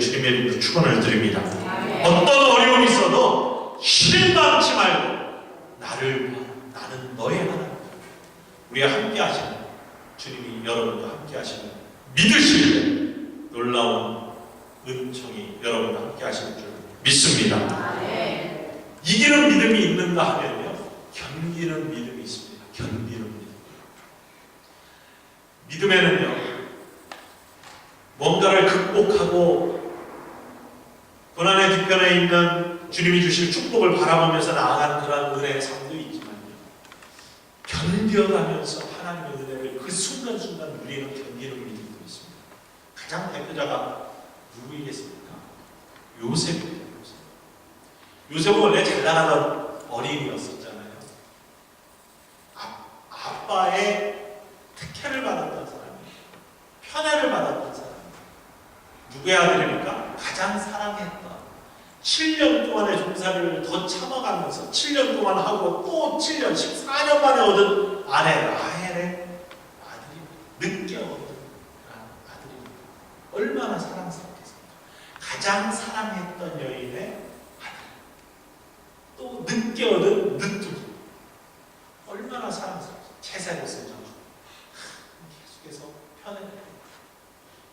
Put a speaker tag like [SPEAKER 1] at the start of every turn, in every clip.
[SPEAKER 1] 주님의 이름으로 축원을 드립니다. 어떤 어려움이 있어도 실망치 말고 나를 봐. 나는 너의 하나님. 우리와 함께 하시는 주님이 여러분과 함께 하시는 믿으실 때 놀라운 은총이 여러분과 함께 하시는 줄 믿습니다. 이기는 믿음이 있는가 하면요. 견디는 믿음이 있습니다. 견디는 믿음. 믿음에는요. 뭔가를 극복하고 고난의 뒤편에 있는 주님이 주실 축복을 바라보면서 나아가는 그러한 은혜의 삶도 있지만요. 견뎌가면서 하나님의 은혜를 그 순간순간 누리는 견디는 믿음도 있습니다. 가장 대표자가 누구이겠습니까? 요셉입니다. 요셉. 요셉은 원래 잘 나가던 어린이였었잖아요. 아, 아빠의 특혜를 받았던 사람이에요. 편애를 받았던 사람. 누구의 아들입니까? 가장 사랑했던 7년 동안의 종살이를 더 참아가면서 7년 동안 하고 또 7년, 14년 만에 얻은 아내 라헬의 아들입니다. 늦게 얻은 아들입니다. 얼마나 사랑스럽겠습니까? 가장 사랑했던 여인의 아들. 또 늦게 얻은 늦둥이. 얼마나 사랑스럽습니까? 채색을 쓴 장수. 계속해서 편애를 해요.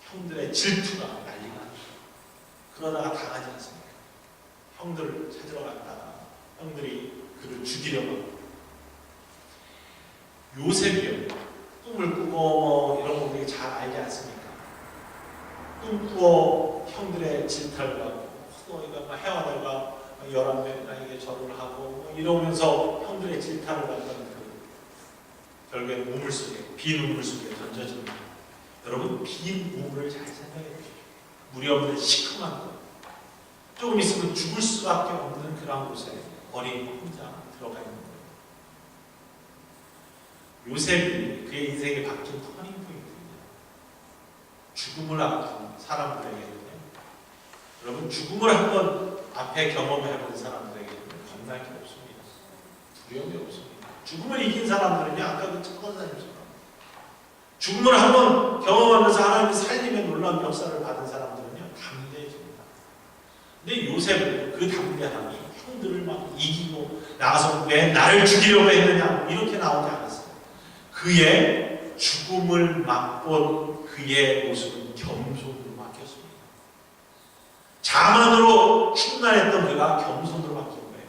[SPEAKER 1] 형들의 질투가 난리가 나죠. 그러다가 당하지 않습니까? 형들을 찾으러 갔다가 형들이 그를 죽이려고 합니다. 요셉이요. 꿈을 꾸고 뭐 이런 거 우리 잘 알지 않습니까? 꿈 꾸어 형들의 질타를 받고 너희가 막 해와다가 열한 명에게 절을 하고 뭐 이러면서 형들의 질타를 받던 그 결국에 우물 속에 빈 우물 속에 던져집니다. 여러분 빈 우물을 잘 생각해 보십시오. 물이 없는 시큼한 곳. 조금 있으면 죽을 수밖에 없는 그런 곳에 어린 혼자 들어가 있는 거예요. 요셉이 그의 인생에 바뀐 터닝 포인트입니다. 죽음을 앞둔 사람들에게는요. 여러분 죽음을 한번 앞에 경험해 본 사람들에게는 겁날 게 없습니다. 두려움이 없습니다. 죽음을 이긴 사람들은요. 아까 그 천사님처럼 죽음을 한번 경험하면서 하나님의 살림의 놀라운 역사를 받은. 담대해집니다. 근데 요셉은 그 담대함이 형들을 막 이기고 나가서 왜 나를 죽이려고 했느냐 이렇게 나오지 않았어요. 그의 죽음을 맛본 그의 모습은 겸손으로 바뀌었습니다. 자만으로 충만했던 그가 겸손으로 바뀐 거예요.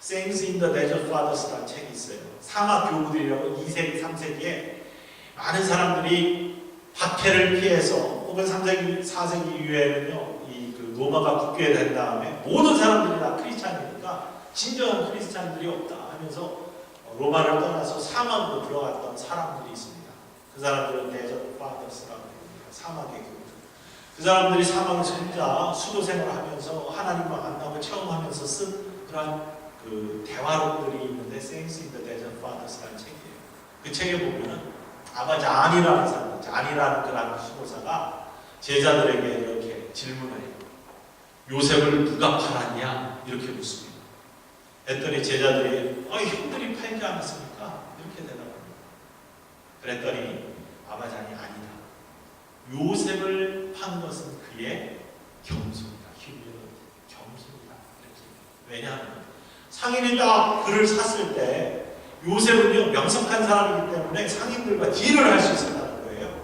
[SPEAKER 1] Saints in the Desert Fathers라는 책이 있어요. 사막 교부들이라고 2세기, 3세기에 많은 사람들이 박해를 피해서 혹은 3세기, 4세기 이후에는요, 로마가 굳게 된 다음에 모든 사람들이 다 크리스찬이니까 진정한 크리스찬들이 없다 하면서 로마를 떠나서 사막으로 들어갔던 사람들이 있습니다. 그 사람들은 데저트 파더스라고. 사막의 교들. 그 사람들이 사막에서 혼자 수도 생활하면서 하나님과 만나고 체험하면서 쓴 그러한 그 대화록들이 있는데 Saints Fathers라는 책이에요. 그 책에 보면은 아마 잔이라는 사람, 잔이라는 그런 수도사가 제자들에게 이렇게 질문을 해요. 요셉을 누가 팔았냐? 이렇게 묻습니다. 했더니 제자들이 어, 형들이 팔지 않았습니까? 이렇게 대답합니다. 그랬더니 아바잔이 아니다. 요셉을 판 것은 그의 겸손이다. humility, 겸손이다. 이렇게. 왜냐하면 상인이 딱 그를 샀을 때 요셉은요 명석한 사람이기 때문에 상인들과 딜을 할 수 있었다는 거예요.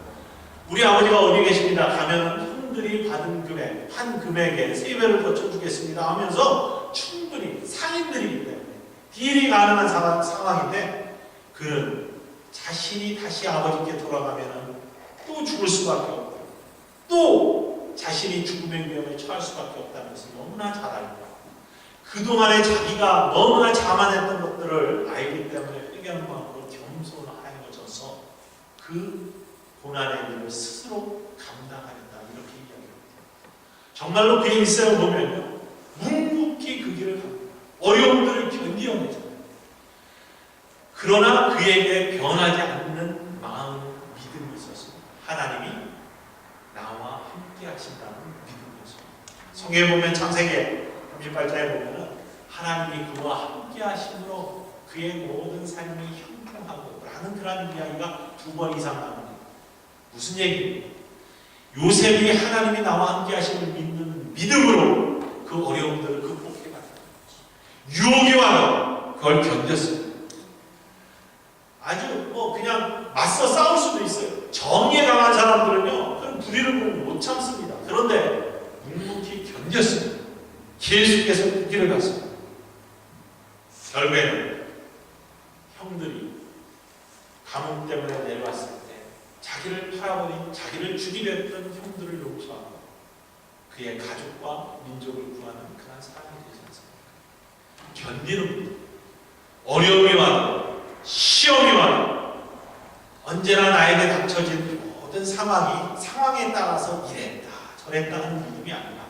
[SPEAKER 1] 우리 아버지가 어디 계십니다. 가면 형들이 받은 금액, 한 금액에 세 배를 더 쳐주겠습니다 하면서 충분히 상인들이기 때문에 딜이 가능한 상황, 상황인데 그는 자신이 다시 아버지께 돌아가면 또 죽을 수밖에 없고 또 자신이 죽음의 위험에 처할 수밖에 없다는 것을 너무나 잘 알고 그동안에 자기가 너무나 자만했던 것들을 알기 때문에 회개하는 마음으로 겸손하여져서 그 고난의 일을 스스로 감당하겠다 이렇게 이야기합니다. 정말로 그의 일생을 보면요 묵묵히 그 길을 갑니다. 어려움들을 견디어내잖아요. 그러나 그에게 변하지 않는 마음 믿음이 있었습니다. 하나님이 나와 함께 하신다는 믿음이었습니다. 성경에 보면 창세기 38장에 보면은 하나님이 그와 함께 하심으로 그의 모든 삶이 형통하고 라는 그런 이야기가 두 번 이상 나옵니다. 무슨 얘기입니까? 요셉이 하나님이 나와 함께 하심을 믿는 믿음으로 그 어려움들을 극복해 갔다. 유혹이 와도 그걸 견뎠습니다. 아주 뭐 그냥 맞서 싸울 수도 있어요. 정의에 강한 사람들은요, 그런 불의를 보면 못 참습니다. 그런데 묵묵히 견뎠습니다. 그 길을 갔습니다. 결국에는 형들이 가뭄 때문에 팔아버린 자기를 죽이려 했던 형들을 용서하고 그의 가족과 민족을 구하는 그런 사람이 되지 않습니까? 견디는 어려움이 와도 시험이 와도 언제나 나에게 닥쳐진 모든 상황이 상황에 따라서 이랬다 저랬다 하는 믿음이 아니라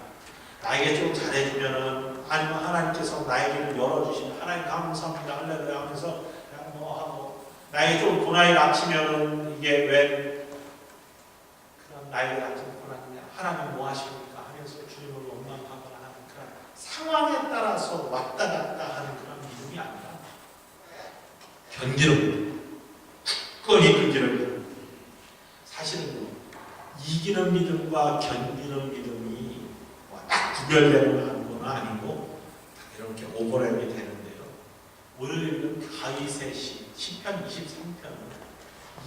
[SPEAKER 1] 나에게 좀 잘해주면은 아니면 하나님께서 나에게를 열어주시면 하나님 감사합니다 할렐루야 하면서 그냥 뭐 하고 나에게 좀 고난이 닥치면은 이게 왜 그런 나에게 닥친 고난이냐? 하나님 뭐 하십니까? 하면서 주님을 원망하거나 하는 그런 상황에 따라서 왔다 갔다 하는 그런 믿음이 아니라 견디는 믿음 굳건히 그 길을 가는 사실은 이기는 믿음과 견디는 믿음이 뭐딱 구별되는 건 아니고 이렇게 오버랩이 되는데요. 오늘 읽은 다윗의 시 10편 23편은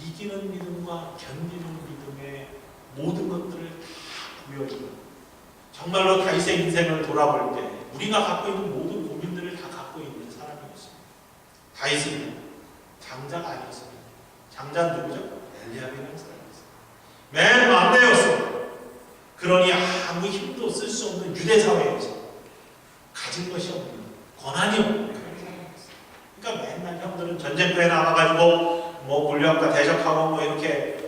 [SPEAKER 1] 이기는 믿음과 견디는 믿음의 모든 것들을 다 보여주는 정말로 다윗의 인생을 돌아볼 때 우리가 갖고 있는 모든 고민들을 다 갖고 있는 사람이었습니다. 다윗은 장자가 아니었습니다. 장자는 누구죠? 엘리압이라는 사람이었습니다. 맨 막내였습니다. 그러니 아무 힘도 쓸 수 없는 유대 사회에서 가진 것이 없는 권한이 없는 그런 사람이었어요. 그러니까 맨날 형들은 전쟁터에 나가가지고 뭐 군령과 대적하고 뭐 이렇게 좀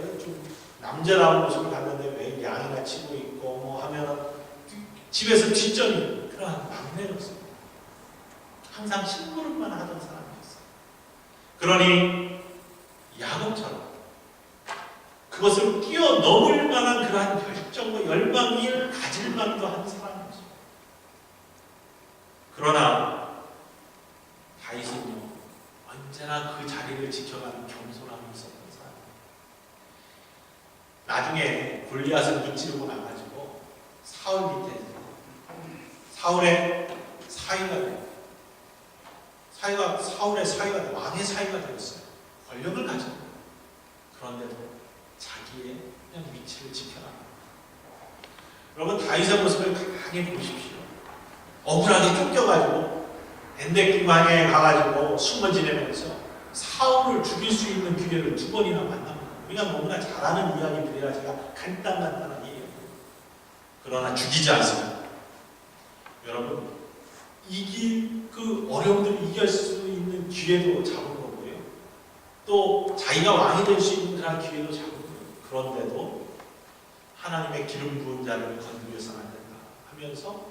[SPEAKER 1] 남자다운 모습을 갖는데 왜 양이나 치고 있고 뭐 하면은 집에서 뒷전이 그러한 막내였습니다. 항상 심부름만 하던 사람이었어요. 그러니 야곱처럼 그것을 뛰어넘을 만한 그러한 열정과 열망을 가질 만도 한 사람이었어요. 그러나 다윗은요 언제나 그 자리를 지켜가는 겸손함이 사람. 나중에 골리앗을 무찌르고 나가지고 사울 밑에 사울의 사위가. 사위가 사울의 사위가. 왕의 사위가 되었어요. 권력을 가지고 그런데도 자기의 그냥 위치를 지켜나가. 여러분 다윗의 모습을 강하게 보십시오. 억울하게 쫓겨가지고 엔데기 방에 가가지고 숨어 지내면서 사울을 죽일 수 있는 기회를 두 번이나 만납니다. 우리가 너무나 잘 아는 이야기들이라 제가 간단간단한 얘기예요. 그러나 죽이지 않습니다. 여러분 이길 그 어려움들을 이길 수 있는 기회도 잡은 거고요. 또 자기가 왕이 될 수 있는 그런 기회도 잡은 거예요. 그런데도 하나님의 기름 부은 자를 건드려서는 안 된다 하면서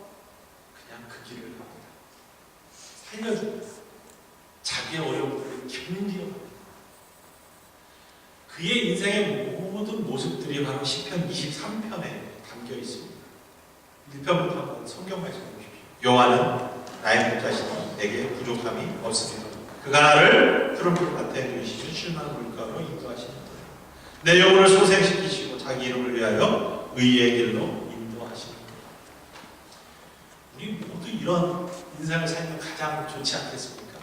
[SPEAKER 1] 그냥 그 길을 갑니다. 살려줍니다. 자기의 어려움들을 견디어갑니다. 그의 인생의 모든 모습들이 바로 시편 23편에 담겨 있습니다. 1편부터 한번 성경 말씀 보십시오. 여호와는 나의 목자시니 내게 부족함이 없습니다. 그가 나를 푸른 풀밭에 누이시며 쉴만한 물가로 인도하시는 내 영혼을 소생시키시고 자기 이름을 위하여 의의 길로 인도하시는 우리 모두 이런 인생을 살면 가장 좋지 않겠습니까?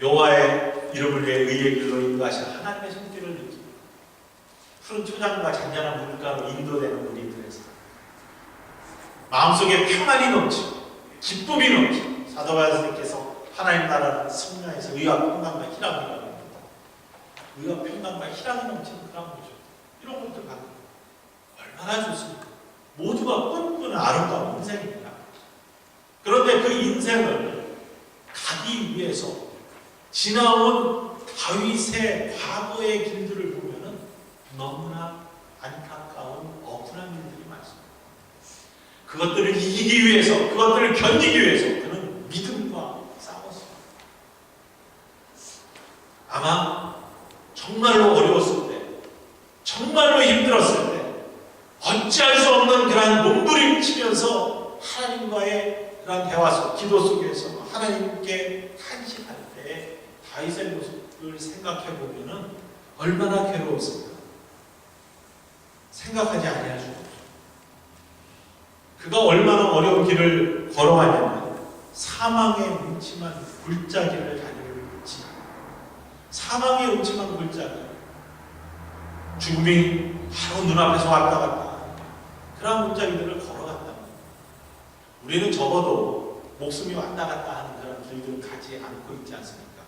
[SPEAKER 1] 여호와의 이름을 위해 의의 길로 인도하시는 하나님의 손길을 느끼고 푸른 초장과 잔잔한 물가로 인도되는 우리들의 삶 마음속에 평안이 넘치고 기쁨이 넘치고 사도 바울께서 하나님 나라는 승리에서 의와 평강과 희락이 넘칩니다. 의와 평강과 희락이 넘치는 그런 거죠. 이런 것들 갖고 얼마나 좋습니까? 모두가 꿈꾸는 아름다운 인생입니다. 그런데 그 인생을 가기 위해서 지나온 다윗의 과거의 길들을 보면은 너무나 안타까운 억울한 일들이 많습니다. 그것들을 이기기 위해서, 그것들을 견디기 위해서 그는 믿음과 싸웠습니다. 아마 정말로 어려웠을 때, 정말로 힘들었을 때, 어찌할 수 없는 그러한 몸부림치면서 하나님과의 그러한 대화 속, 기도 속에서 하나님께 탄식할 때 다윗의 모습을 생각해 보면은 얼마나 괴로웠을까. 생각하지 없어요. 그가 얼마나 어려운 길을 걸어가냐면 사망의 음침한 굴자기를 다니는지 사망의 음침한 굴자기 죽음이 바로 눈앞에서 왔다 갔다 그런 굴자기들을 걸어갔다 우리는 적어도 목숨이 왔다 갔다 하는 그런 길들을 가지 않고 있지 않습니까?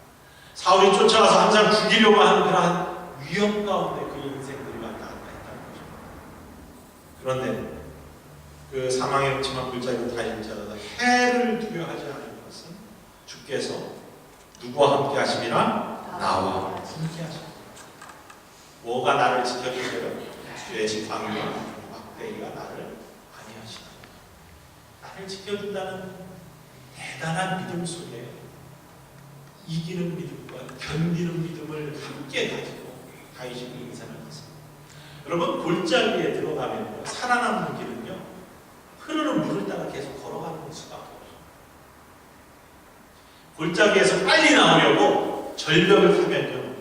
[SPEAKER 1] 사울이 쫓아가서 항상 죽이려고 하는 그러한 위험 가운데 그의 인생들이 왔다 갔다 했다는 거죠. 그런데 그 사망의 음침한 굴자리로 다니는 자들은 해를 두려워하지 않는 것은 주께서 누구와 함께 하심이라 나와 함께 하십니다. 뭐가 나를 지켜주세요? 주의 지팡이와 막대기가 나를 안위하시다. 나를 지켜준다는 대단한 믿음 속에 이기는 믿음과 견디는 믿음을 함께 가지고 그 인생을 했습니다. 여러분 골짜기에 들어가면 살아남는 길은요 흐르는 물을 따라 계속 걸어가는 수밖에 없어요. 골짜기에서 빨리 나오려고 절벽을 타면요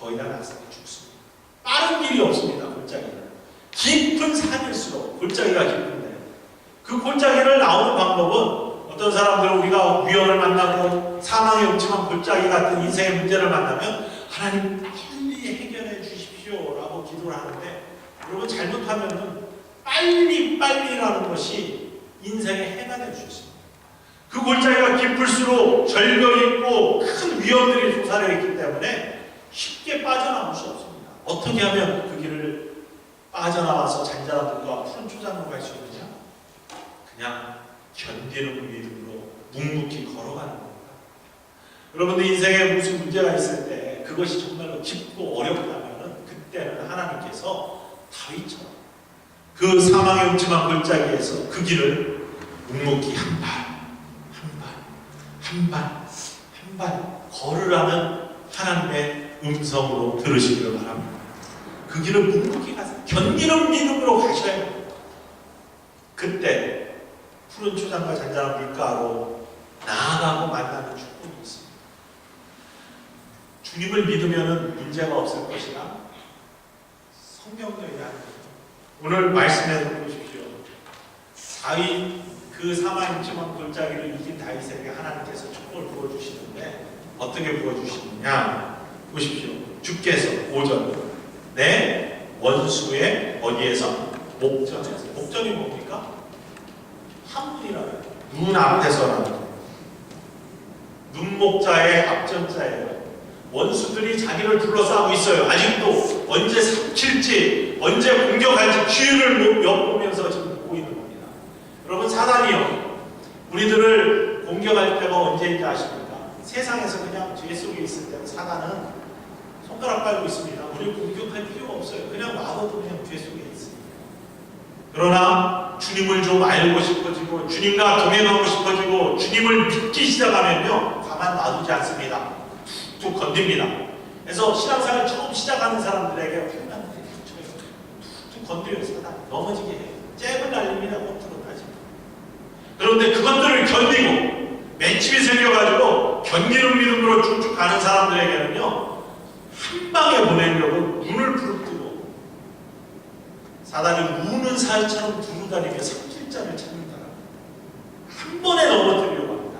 [SPEAKER 1] 거의 다 낙상해 죽습니다. 빠른 길이 없습니다. 골짜기는 깊은 산일수록 골짜기가 깊은데 그 골짜기를 나오는 방법은 어떤 사람들은 우리가 위험을 만나고 사망의 음침한 골짜기 같은 인생의 문제를 만나면 하나님 빨리 해결해 주십시오라고 기도를 여러분 잘못하면은 빨리 빨리라는 것이 인생의 해가 될 수 있습니다. 그 골짜기가 깊을수록 절벽이 있고 큰 위험들이 솟아려 있기 때문에 쉽게 빠져나올 수 없습니다. 어떻게 하면 그 길을 빠져나와서 물과 푸른 초장으로 갈 수 있느냐? 그냥 견디는 믿음으로 묵묵히 걸어가는 겁니다. 여러분들 인생에 무슨 문제가 있을 때 그것이 정말로 깊고 어렵다면 그때는 하나님께서 다윗처럼 그 사망의 음침한 골짜기에서 그 길을 묵묵히 한 발, 한 발, 한 발, 한 발 걸으라는 하나님의 음성으로 들으시기를 바랍니다. 그 길을 묵묵히 가서 견디는 믿음으로 가셔야 합니다. 그때 푸른 초장과 잔잔한 물가로 나아가고 만나는 축복이 있습니다. 주님을 믿으면 문제가 없을 것이라 얘기하는 거죠. 오늘 말씀에서 보십시오. 다윗 그 사망임침한 골짜기를 이긴 다윗에게 하나님께서 축복을 부어주시는데 어떻게 부어주시느냐 보십시오. 주께서 오전 내 원수의 어디에서 목전에서 목전이 뭡니까? 한문이라는 눈 앞에서라는 눈목자의 앞전자예요. 원수들이 자기를 둘러싸고 있어요. 아직도 언제 삼킬지 언제 공격할지 기회를 엿보면서 지금 보고 있는 겁니다. 여러분 사단이요. 우리들을 공격할 때가 언제인지 아십니까? 세상에서 그냥 죄 속에 있을 때는 사단은 손가락 빨고 있습니다. 우리 공격할 필요가 없어요. 그냥 와도 그냥 죄 속에 있습니다. 그러나 주님을 좀 알고 싶어지고 주님과 동행하고 싶어지고 주님을 믿기 시작하면요 가만 놔두지 않습니다. 툭툭 건듭니다. 그래서 신앙생활 처음 시작하는 사람들에게 평안하게 쳐요. 툭툭 건드려요 사단 넘어지게 해요. 잽을 날립니다. 따지고. 그런데 그것들을 견디고 맺힘이 생겨가지고 견디는 믿음으로 쭉쭉 가는 사람들에게는요 한 방에 보내려고 눈을 부릅뜨고 사단이 우는 사자처럼 두루다니며 삼킬자를 찾는다. 한 번에 넘어뜨리려고 합니다.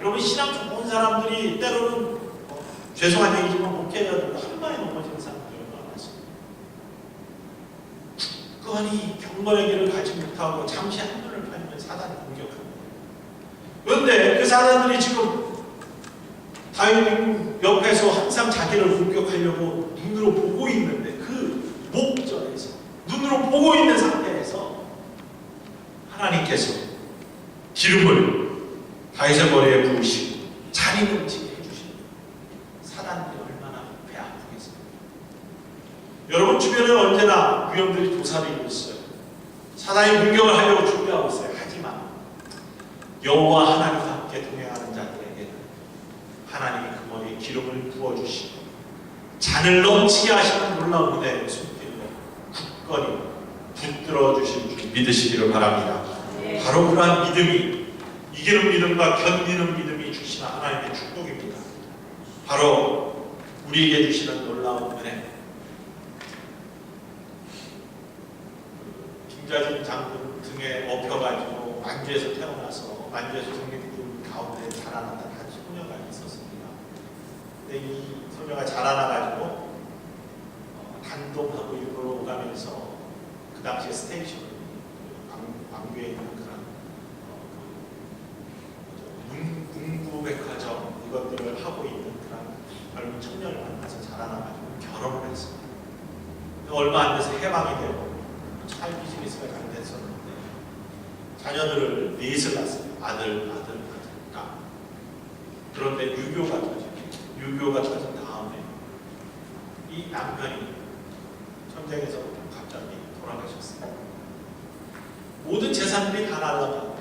[SPEAKER 1] 여러분 신앙 좋은 사람들이 때로는 어, 죄송한 얘기지만 목회자들 한 번에 넘어지는 사람들이 많습니다. 경건의 길을 가지 못하고 잠시 한눈을 팔면 사단이 공격합니다. 그런데 그 사단들이 지금 다윗 옆에서 항상 자기를 공격하려고 눈으로 보고 있는데 그 목전에서 눈으로 보고 있는 상태에서 하나님께서 기름을 다윗의 머리에 부으시고 잔이 넘치게 해주시는 사단들이 얼마나 배 아프겠습니까? 여러분 주변에 언제나 위험들이 도사리고 있어요. 사단이 공격을 하려고 준비하고 있어요. 하지만 여호와 하나님과 함께 동행하는 자들에게는 하나님이 그 머리에 기름을 부어주시고 잔을 넘치게 하시는 놀라운 은혜를 숨기고 굳건히 붙들어 주실 줄 믿으시기를 바랍니다.
[SPEAKER 2] 네.
[SPEAKER 1] 바로 그러한 믿음이 이기는 믿음과 견디는 믿음이 주시는 하나님의 축복입니다. 바로 우리에게 주시는 놀라운 은혜. 김자진 장군 등에 업혀가지고 만주에서 태어나서 만주에서 성립군 가운데 자라나던 한 소녀가 있었습니다. 근데 이 소녀가 자라나가지고 어, 단동하고 일부러 오가면서 그 당시에 스테이션 광주에 있는 그런 어, 그 문- 문구 백화점 이것들을 하고 있는 그런 젊은 청년을 만나서 자라나가지고 결혼을 했습니다. 얼마 안 돼서 해방이 되고 잘 비즈니스가 잘 됐었는데 자녀들을 넷을 낳았어요. 아들, 아들, 아들, 딸. 그런데 유교가 터지고 유교가 터진 다음에 이 남편이 전쟁에서 갑자기 돌아가셨어요. 모든 재산들이 다 날라가고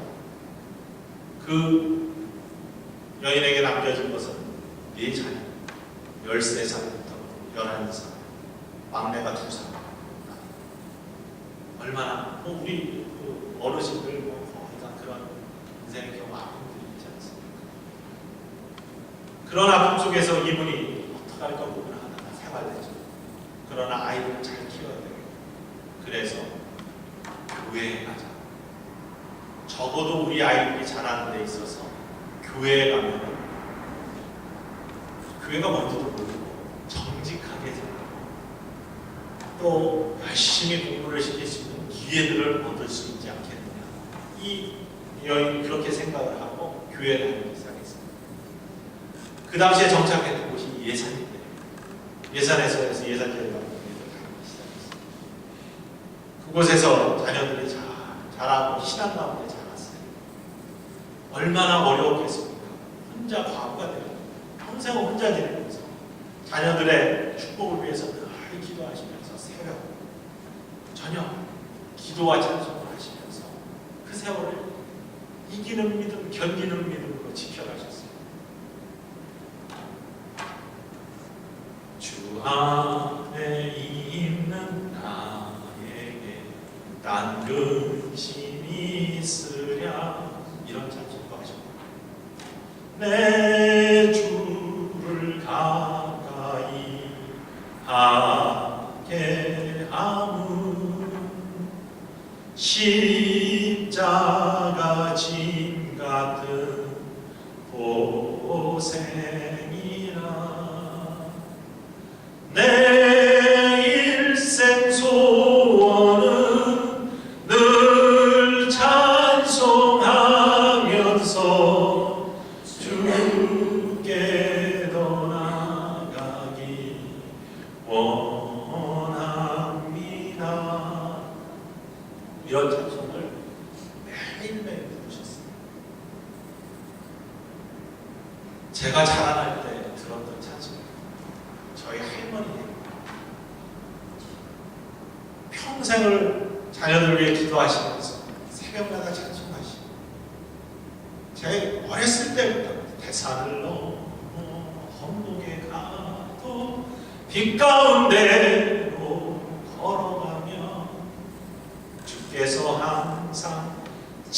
[SPEAKER 1] 그 여인에게 남겨진 것은 네 자녀 13살부터 11살 막내가 두 살. 얼마나 뭐 우리 그 어르신들 뭐 거의 다 그런 인생의 경우 아픔들이 있지 않습니까? 그런 아픔 속에서 이분이 어떡할 거구나 하다가 생활되죠. 그러나 아이들을 잘 키워야 돼요. 그래서 교회에 가자. 적어도 우리 아이들이 자라는 데 있어서 교회에 가면 교회가 뭔지도 모르고 정직하게 살고 또 열심히 공부를 시킬 수 있는 기회들을 얻을 수 있지 않겠느냐. 이 여인이 그렇게 생각을 하고 교회를 다니기 시작했습니다. 그 당시에 정착했던 곳이 예산인데 예산에서 해서 예산제를. 그곳에서 자녀들이 잘 자라고 신앙 가운데 자랐어요. 얼마나 어려웠겠습니까? 혼자 과부가 되고 평생 혼자 지내면서 자녀들의 축복을 위해서 늘 기도하시면서 새벽 저녁 기도와 찬송을 하시면서 그 세월을 이기는 믿음, 견디는 믿음으로 지켜가셨어요. 주 안에 있는 나에게 딴 근심이 있으랴 이런 찬송도 하셨고 내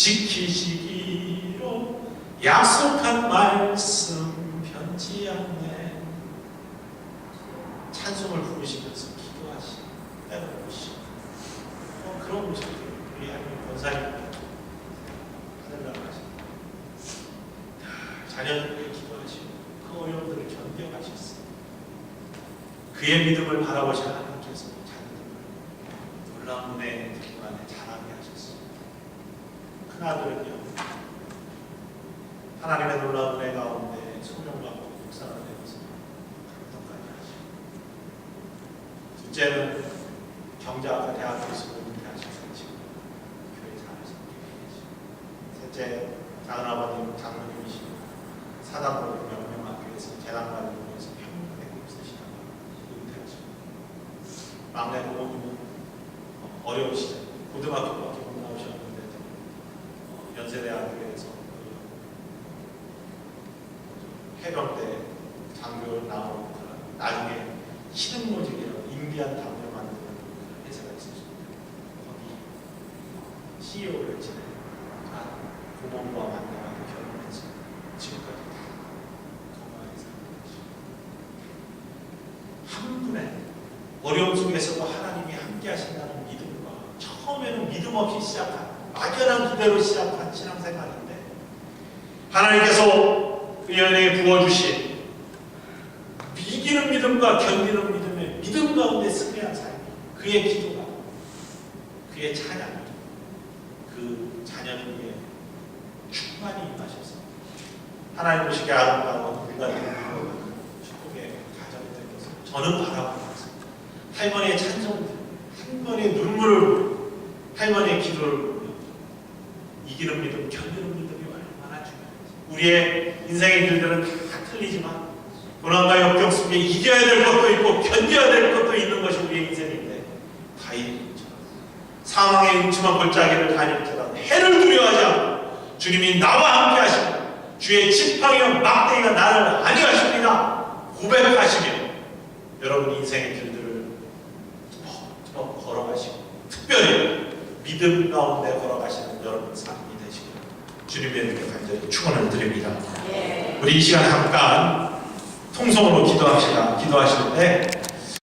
[SPEAKER 1] 지키시기로 약속한 말씀 변치 않네. 찬송을 부르시면서 기도하시고 때를 보시고 어, 그런 모습이 우리 할머니 권사님 하늘나라가시고 자녀들 위해 기도하시고 그 어려움들을 견뎌가셨어요 그의 믿음을 바라보신 하나님께서 자녀들을 놀라운 은혜 드림 안에 자라게 하셨어요 큰아들은요 하나님의 놀라운 은혜 가운데 소명받고 목사가 되면서 감동까지 하시고 경자학과 대학교에서 은퇴하셔서 지금 교회 계시고 셋째 작은 아버님 장로님이시고 사단으로 명명학교에서 재단관리로 해서 평생 힘쓰시다가 은퇴하시고 막내 부모님은 어, 어려운 시절 고등학교밖에 못 나오셨는데도 어, 연세대학교에서 그 해병대 장교 나오고 나중에 신흥모직이라고 인디안 담요 만드는 그런 회사가 있었습니다. 거기 CEO를 지낸 한 부모님과 만나고 결혼해서 지금까지 다 건강하게 살고 계시고 한 분의 어려움 속에서도 하나님이 함께 하신다는 믿음과 처음에는 믿음 없이 시작한 막연한 기대로 시작한 신앙생활인데 하나님께서 그 연예에 부어주신 이기는 믿음과 견디는 믿음의 믿음 가운데 승리한 삶 그의 그의 찬양이 그 자녀들에게 충만히 임하셔서 하나님 보시기에 아름다운 물과 이루고 축복의 가정이 될 것을 저는 바라보고 있습니다. 할머니의 찬송을 들으며 할머니의 눈물을 보며 할머니의 기도를 보며 이기는 믿음, 견디는 믿음이 얼마나 중요한지. 우리의 인생의 길들은 다 틀리지만 고난과 역경 속에 이겨야 될 것도 있고 견뎌야 될 것도 있는 것이 우리의 인생인데 다윗처럼 상황의 음침한 골짜기를 다닐지라도 해를 두려워하지 않고 주님이 나와 함께 하시고 주의 지팡이와 막대기가 나를 안위하십니다. 고백하시며 여러분 인생의 길들을 더 걸어가시고 특별히 믿음 가운데 걸어가시는 여러분 삶이 되시고 주님의 이름에 간절히 축원을 드립니다. 우리 이 시간 잠깐 통성으로 기도합시다. 기도하실 때